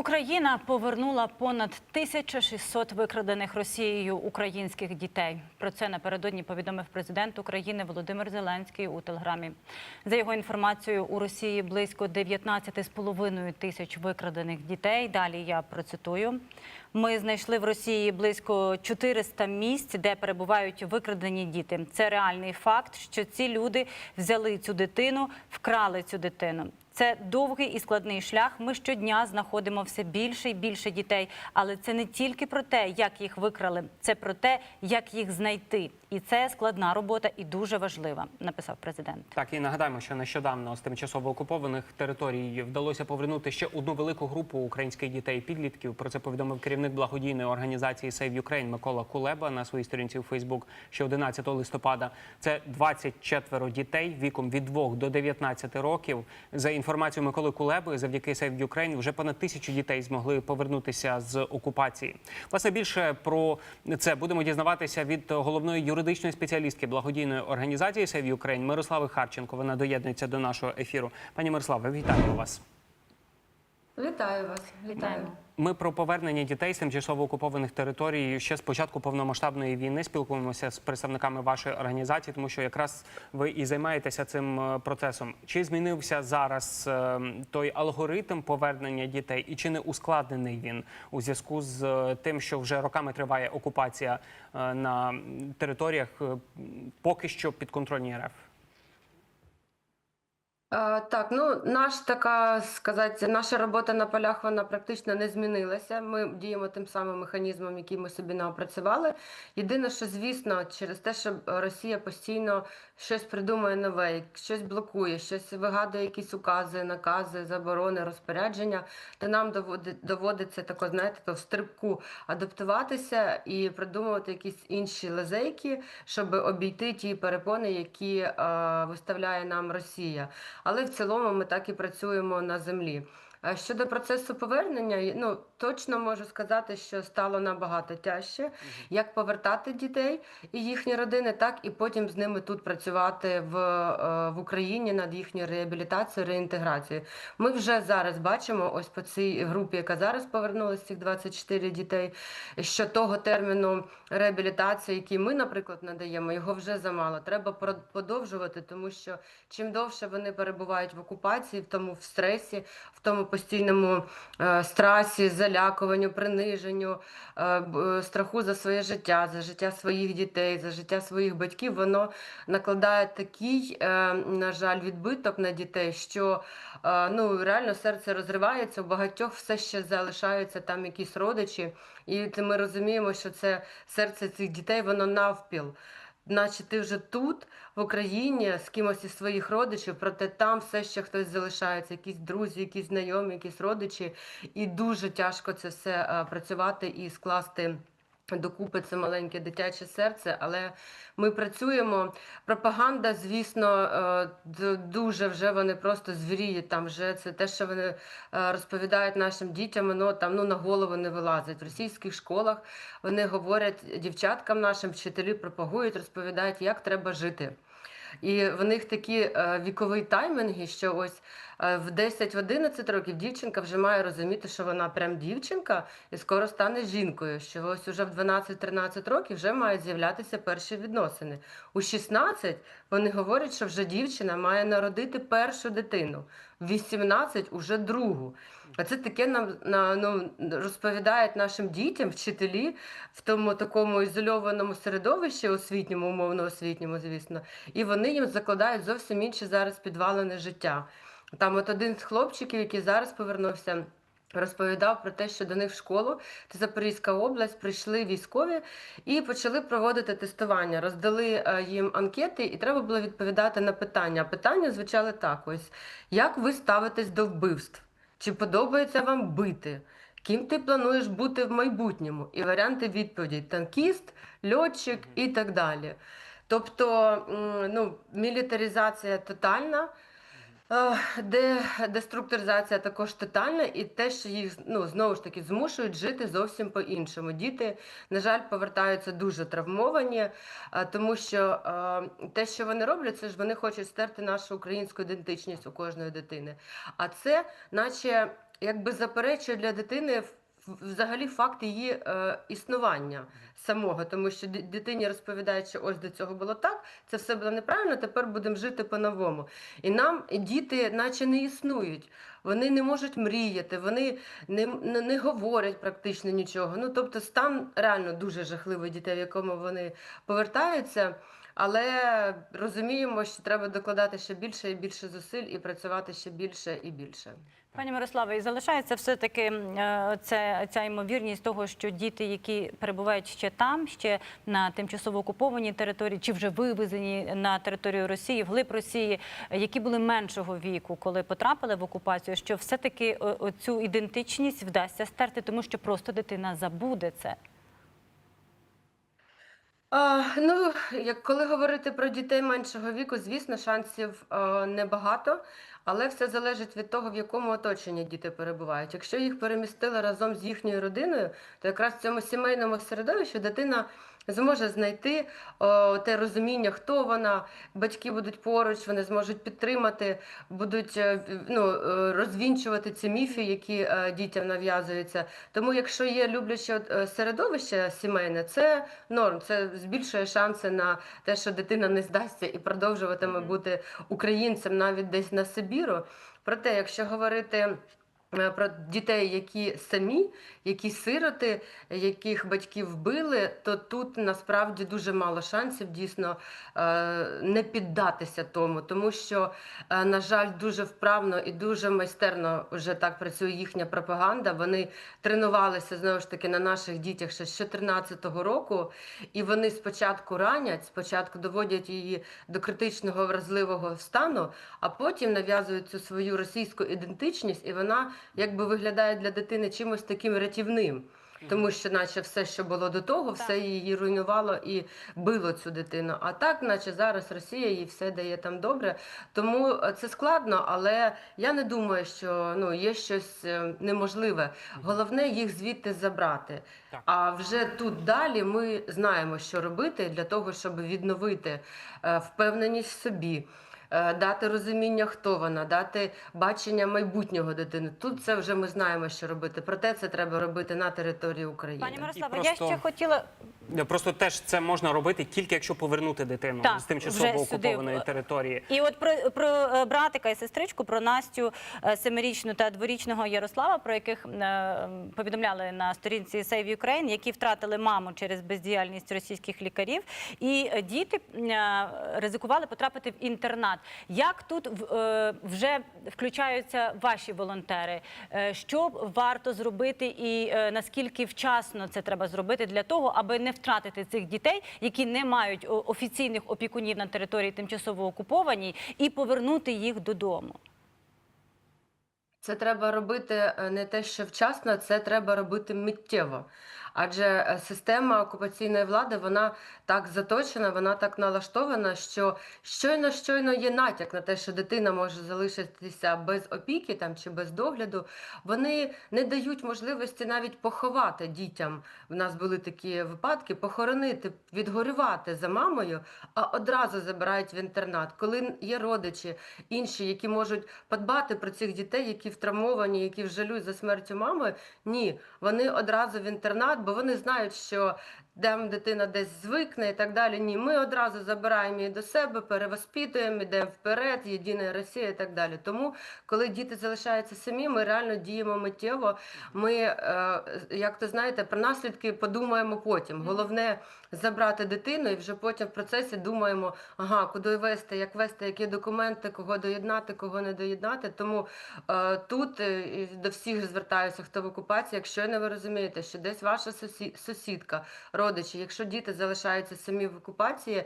Україна повернула понад 1600 викрадених Росією українських дітей. Про це напередодні повідомив президент України Володимир Зеленський у телеграмі. За його інформацією, у Росії близько 19,5 тисяч викрадених дітей. Далі я процитую. Ми знайшли в Росії близько 400 місць, де перебувають викрадені діти. Це реальний факт, що ці люди взяли цю дитину, вкрали цю дитину. Це довгий і складний шлях. Ми щодня знаходимо все більше і більше дітей. Але це не тільки про те, як їх викрали, це про те, як їх знайти. І це складна робота і дуже важлива, написав президент. Так і нагадаємо, що нещодавно з тимчасово окупованих територій вдалося повернути ще одну велику групу українських дітей підлітків. Про це повідомив керівник благодійної організації Save Ukraine Микола Кулеба на своїй сторінці у Фейсбук ще 11 листопада. Це 24 дітей віком від 2 до 19 років. За інформацією Миколи Кулеби, завдяки Save Ukraine вже понад тисячу дітей змогли повернутися з окупації. Власне більше про це будемо дізнаватися від головної юридичної спеціалістки благодійної організації Save Ukraine Мирослави Харченко. Вона доєднується до нашого ефіру. Пані Мирославе, вітаю вас. Вітаю вас, вітаю. Ми про повернення дітей з тимчасово окупованих територій ще з початку повномасштабної війни спілкуємося з представниками вашої організації, тому що якраз ви і займаєтеся цим е, процесом. Чи змінився зараз е, той алгоритм повернення дітей, і чи не ускладнений він у зв'язку з е, тим, що вже роками триває окупація на територіях поки що підконтрольній РФ? Так, ну наш така сказати, наша робота на полях вона практично не змінилася. Ми діємо тим самим механізмом, який ми собі напрацювали. Єдине, що звісно, через те, що Росія постійно щось придумує нове, щось блокує, щось вигадує якісь укази, накази, заборони, розпорядження, то нам доводи- доводиться тако, знаєте, то в стрибку адаптуватися і придумувати якісь інші лазейки, щоб обійти ті перепони, які е, виставляє нам Росія. Але в цілому ми так і працюємо на землі. А Щодо процесу повернення, ну точно можу сказати, що стало набагато тяжче, як повертати дітей і їхні родини, так і потім з ними тут працювати в, е, в Україні над їхньою реабілітацією, реінтеграцією. Ми вже зараз бачимо, ось по цій групі, яка зараз повернулася, цих 24 дітей, що того терміну реабілітації, який ми, наприклад, надаємо, його вже замало. Треба подовжувати, тому що чим довше вони перебувають в окупації, в тому в стресі, в тому постійному е, страсі, залякуванню, приниженню, е, е, страху за своє життя, за життя своїх дітей, за життя своїх батьків, воно накладає такий, е, на жаль, відбиток на дітей, що ну, реально серце розривається, у багатьох все ще залишаються там якісь родичі, і ми розуміємо, що це серце цих дітей, воно навпіл. Наче ти вже тут, в Україні, з кимось із своїх родичів, проте там все ще хтось залишається, якісь друзі, якісь знайомі, якісь родичі, і дуже тяжко це все е, працювати і скласти. Докупи це маленьке дитяче серце, але ми працюємо. Пропаганда, звісно, е, дуже вже вони просто звіріють. Там вже це те, що вони е, розповідають нашим дітям, воно там ну на голову не вилазить. В російських школах вони говорять дівчаткам нашим, вчителі пропагують, розповідають, як треба жити. І в них такі е, вікові таймінги, що ось е, в 10-11 років дівчинка вже має розуміти, що вона прям дівчинка і скоро стане жінкою. Що ось уже в 12-13 років вже мають з'являтися перші відносини. У 16 вони говорять, що вже дівчина має народити першу дитину, 18 уже другу. А це таке нам на, ну, розповідають нашим дітям, вчителі в тому такому ізольованому середовищі, освітньому, умовно освітньому, звісно, і вони їм закладають зовсім інші зараз підвалене життя. Там от один з хлопчиків, який зараз повернувся. Розповідав про те, що до них в школу, це Запорізька область, прийшли військові і почали проводити тестування. Роздали е, їм анкети, і треба було відповідати на питання. Питання звучали так: ось як ви ставитесь до вбивств? Чи подобається вам бити? Ким ти плануєш бути в майбутньому? І варіанти відповіді: танкіст, льотчик і так далі. Тобто, ну, мілітаризація тотальна. Е, Де деструктуризація також тотальна, і те, що їх ну знову ж таки змушують жити зовсім по-іншому. Діти, на жаль, повертаються дуже травмовані, е, тому що е, те, що вони роблять, це ж вони хочуть стерти нашу українську ідентичність у кожної дитини. А це, наче якби заперечує для дитини взагалі факт її е, існування самого, тому що дитині розповідають, що ось до цього було так, це все було неправильно, тепер будемо жити по-новому. І нам діти, наче не існують. Вони не можуть мріяти, вони не, не, не говорять практично нічого. Ну тобто, стан реально дуже жахливий дітей, в якому вони повертаються. Але розуміємо, що треба докладати ще більше і більше зусиль і працювати ще більше і більше. Пані Мирославе, і залишається все-таки е, це, ця ймовірність того, що діти, які перебувають ще там, ще на тимчасово окупованій території, чи вже вивезені на територію Росії, вглиб Росії, які були меншого віку, коли потрапили в окупацію, що все-таки е, цю ідентичність вдасться стерти, тому що просто дитина забуде це. А, ну, як коли говорити про дітей меншого віку, звісно, шансів е, небагато, але все залежить від того, в якому оточенні діти перебувають. Якщо їх перемістили разом з їхньою родиною, то якраз в цьому сімейному середовищі дитина зможе знайти о, те розуміння, хто вона, батьки будуть поруч, вони зможуть підтримати, будуть е, ну, е, розвінчувати ці міфи, які е, дітям нав'язуються. Тому, якщо є любляче середовище сімейне, це норм, це збільшує шанси на те, що дитина не здасться і продовжуватиме бути українцем навіть десь на Сибіру. Проте, якщо говорити про дітей, які самі, які сироти, яких батьків вбили, то тут насправді дуже мало шансів дійсно е, не піддатися тому, тому що, е, на жаль, дуже вправно і дуже майстерно вже так працює їхня пропаганда. Вони тренувалися знову ж таки на наших дітях ще з 2014 року, і вони спочатку ранять, спочатку доводять її до критичного вразливого стану, а потім нав'язують цю свою російську ідентичність, і вона якби виглядає для дитини чимось таким рятівним. Тому що, наче все, що було до того, все її руйнувало і било цю дитину. А так, наче зараз Росія їй все дає там добре. Тому е, це складно, але я не думаю, що ну є щось е, неможливе. Головне їх звідти забрати. А вже тут далі ми знаємо, що робити для того, щоб відновити е, впевненість в собі. Е, Дати розуміння, хто вона, дати бачення майбутнього дитини. Тут це вже ми знаємо, що робити. Проте це треба робити на території України. Пані Мирославе, просто- я ще хотіла Просто теж це можна робити тільки якщо повернути дитину Так, з тимчасово вже сюди, окупованої території. І от про, про е, братика і сестричку, про Настю е, семирічну та дворічного Ярослава, про яких е, повідомляли на сторінці Save Ukraine, які втратили маму через бездіяльність російських лікарів, і е, діти е, ризикували потрапити в інтернат. Як тут е, вже включаються ваші волонтери? Е, Що варто зробити, і е, наскільки вчасно це треба зробити для того, аби не втратити цих дітей, які не мають офіційних опікунів на території тимчасово окупованій, і повернути їх додому? Це треба робити е, не те, що вчасно, це треба робити миттєво. Адже е, система окупаційної влади вона так заточена, вона так налаштована, що щойно щойно є натяк на те, що дитина може залишитися без опіки там чи без догляду. Вони не дають можливості навіть поховати дітям. В нас були такі випадки, похоронити, відгорювати за мамою, а одразу забирають в інтернат. Коли є родичі, інші, які можуть подбати про цих дітей, які втравмовані, які вжалюють за смертю мами, ні, вони одразу в інтернат, бо вони знають, що там дитина десь звикне і так далі. Ні, ми одразу забираємо її до себе, перевоспитуємо, йдемо вперед, єдина Росія і так далі. Тому, коли діти залишаються самі, ми реально діємо миттєво. Ми, е, як то знаєте, про наслідки подумаємо потім. Головне забрати дитину, і вже потім в процесі думаємо, ага, куди вести, як вести, які документи, кого доєднати, кого не доєднати. Тому е, тут е, до всіх звертаюся, хто в окупації. Якщо не ви розумієте, що десь ваша сусі- сусідка, родичі, якщо діти залишаються самі в окупації,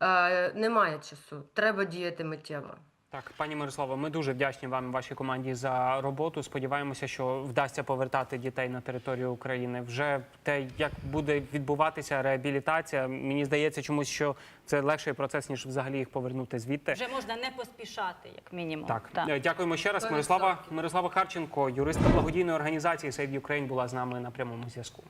е, немає часу. Треба діяти миттєво. Так, пані Мирославо, ми дуже вдячні вам, вашій команді за роботу. Сподіваємося, що вдасться повертати дітей на територію України. Вже те, як буде відбуватися реабілітація, мені здається, чомусь що це легший процес ніж взагалі їх повернути звідти. Вже можна не поспішати, як мінімум. Так, Так. Е, дякуємо ще раз. Мирослава. Мирослава Харченко, юристка благодійної організації Save Ukraine, була з нами на прямому зв'язку.